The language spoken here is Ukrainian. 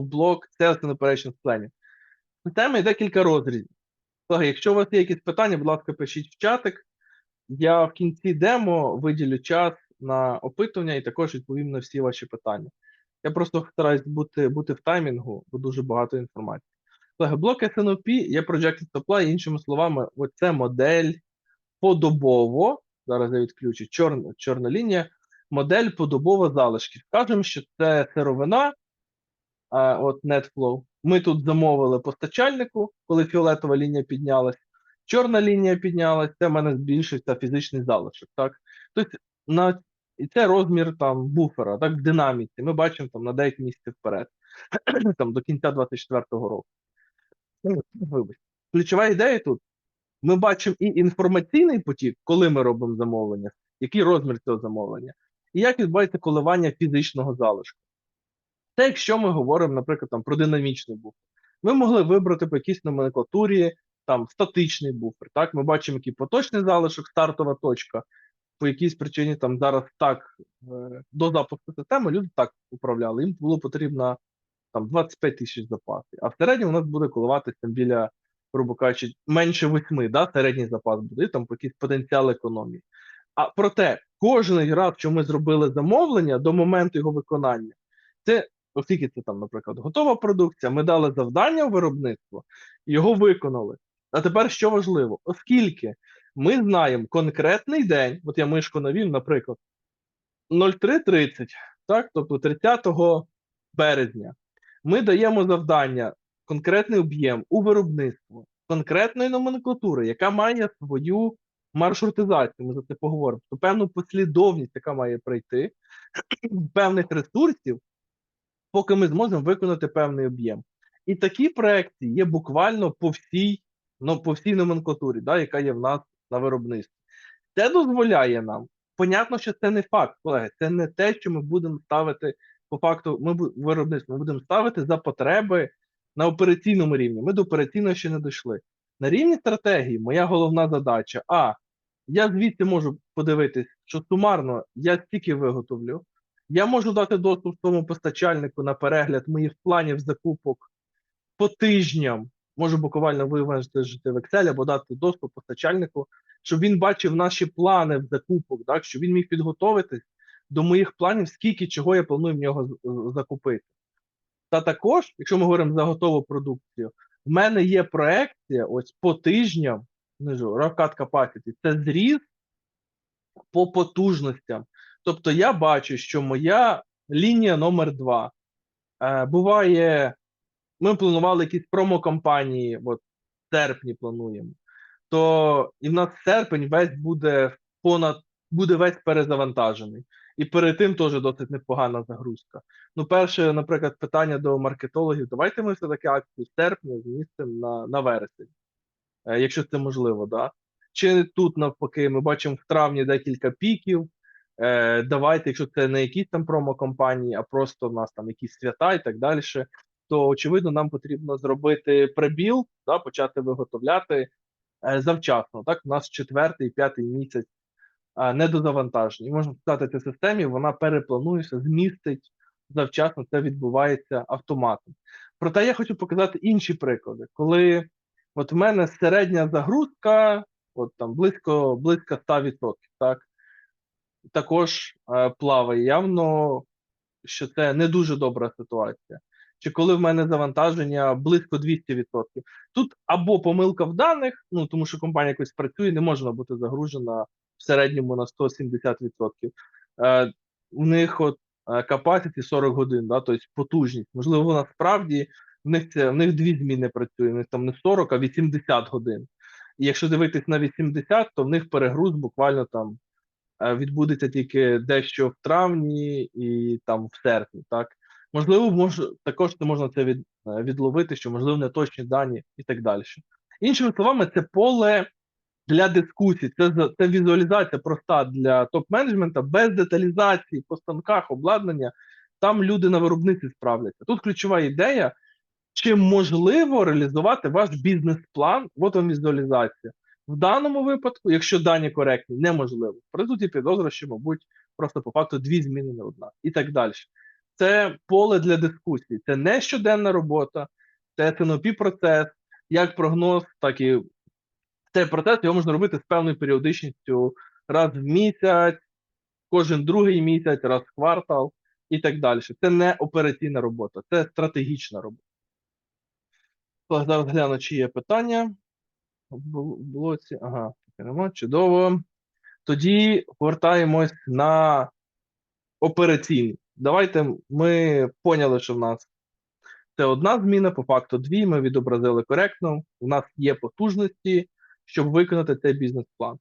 блок Sales and Operations Planning. Система йде кілька розрізів. Колеги, якщо у вас є якісь питання, будь ласка, пишіть в чатик. Я в кінці демо виділю час на опитування і також відповім на всі ваші питання. Я просто стараюсь бути, бути в таймінгу, бо дуже багато інформації. Колеги, блок SNOP є Projected Supply, іншими словами, оце модель подобово. Зараз я відключу чорна, чорна лінія. Модель подобово залишків. Скажемо, що це сировина, от NetFlow. Ми тут замовили постачальнику, коли фіолетова лінія піднялась. Чорна лінія піднялась, це в мене збільшився фізичний залишок. Так? Тобто, на, і це розмір там буфера, так, в динаміці. Ми бачимо там на деякі місяці вперед, там до кінця 24-го року. Ну, Ключова ідея тут. Ми бачимо і інформаційний потік, коли ми робимо замовлення, який розмір цього замовлення, і як відбувається коливання фізичного залишку. Це якщо ми говоримо, наприклад, там, про динамічний буфер. Ми могли вибрати по якійсь номенклатурі там статичний буфер. Так, ми бачимо, який поточний залишок, стартова точка. По якійсь причині там зараз так е, до запуску системи люди так управляли. Їм було потрібно там 25 тисяч запасів. А в середньому у нас буде коливатися біля, грубо кажучи, менше 8, да, середній запас буде, там по якийсь потенціал економії. А проте, кожен раз, що ми зробили замовлення до моменту його виконання, це оскільки це там, наприклад, готова продукція, ми дали завдання в виробництво, його виконали. А тепер що важливо, оскільки ми знаємо конкретний день, от я мишку навів, наприклад, 03.30, так, тобто 30 березня, ми даємо завдання, конкретний об'єм у виробництво конкретної номенклатури, яка має свою маршрутизацію, ми за це поговоримо, то певну послідовність, яка має пройти, певних ресурсів, поки ми зможемо виконати певний об'єм. І такі проекти є буквально по всій, ну, по всій номенклатурі, да, яка є в нас на виробництві. Це дозволяє нам. Понятно, що це не факт, колеги. Це не те, що ми будемо ставити по факту. Ми виробництво ми будемо ставити за потреби на операційному рівні. Ми до операційного ще не дійшли. На рівні стратегії моя головна задача: а я звідси можу подивитись, що сумарно я стільки виготовлю. Я можу дати доступ тому постачальнику на перегляд моїх планів закупок по тижням. Можу буквально виважити в Excel або дати доступ постачальнику, щоб він бачив наші плани в закупок, так, щоб він міг підготуватись до моїх планів, скільки чого я планую в нього закупити. Та також, якщо ми говоримо за готову продукцію, в мене є проекція ось по тижням, внизу, Rocket Capacity, це зріз по потужностям. Тобто я бачу, що моя лінія номер 2 е, буває, ми планували якісь промокомпанії, от в серпні плануємо, то і в нас серпень весь буде понад буде весь перезавантажений. І перед тим теж досить непогана загрузка. Ну, перше, наприклад, питання до маркетологів: давайте ми все-таки акцію з серпня змістимо на, на вересень, е, якщо це можливо, да? Чи тут навпаки, ми бачимо в травні декілька піків. Е, давайте, якщо це не якісь там промокомпанії, а просто в нас там якісь свята і так далі, то очевидно, нам потрібно зробити пребіл, да, почати виготовляти е, завчасно. Так, у нас четвертий, п'ятий місяць е, недозавантажені. Можна сказати, цій системі вона перепланується, змістить завчасно, це відбувається автоматом. Проте я хочу показати інші приклади, коли от в мене середня загрузка, от там близько близько 100%, так також е, плаває. Явно, що це не дуже добра ситуація. Чи коли в мене завантаження близько 200%. Тут або помилка в даних, ну тому що компанія якось працює, не можна бути загружена в середньому на 170%. Е, у них от е, capacity 40 годин, да, тобто потужність. Можливо, насправді в них це в них дві зміни працює, в них там не 40, а 80 годин. І якщо дивитись на 80, то в них перегруз буквально там відбудеться тільки дещо в травні і там в серпні. Так можливо, може також це можна це від, е, відловити, що можливо не точні дані і так далі. Іншими словами, це поле для дискусій. Це це візуалізація проста для топ-менеджмента без деталізації по станках, обладнання. Там люди на виробниці справляться. Тут ключова ідея. Чи можливо реалізувати ваш бізнес-план? От вам візуалізація. В даному випадку, якщо дані коректні, неможливо. При суті підозра, що, мабуть, просто по факту дві зміни не одна і так далі. це поле для дискусій. Це не щоденна робота, це SNOP процес, як прогноз, так і цей процес його можна робити з певною періодичністю раз в місяць, кожен другий місяць, раз в квартал і так далі. Це не операційна робота, це стратегічна робота. Зараз гляну, чи є питання. Блоці. Ага, нема. Чудово. Тоді повертаємось на операційний. Давайте ми поняли, що в нас це одна зміна, по факту дві. Ми відобразили коректно. У нас є потужності, щоб виконати цей бізнес-план.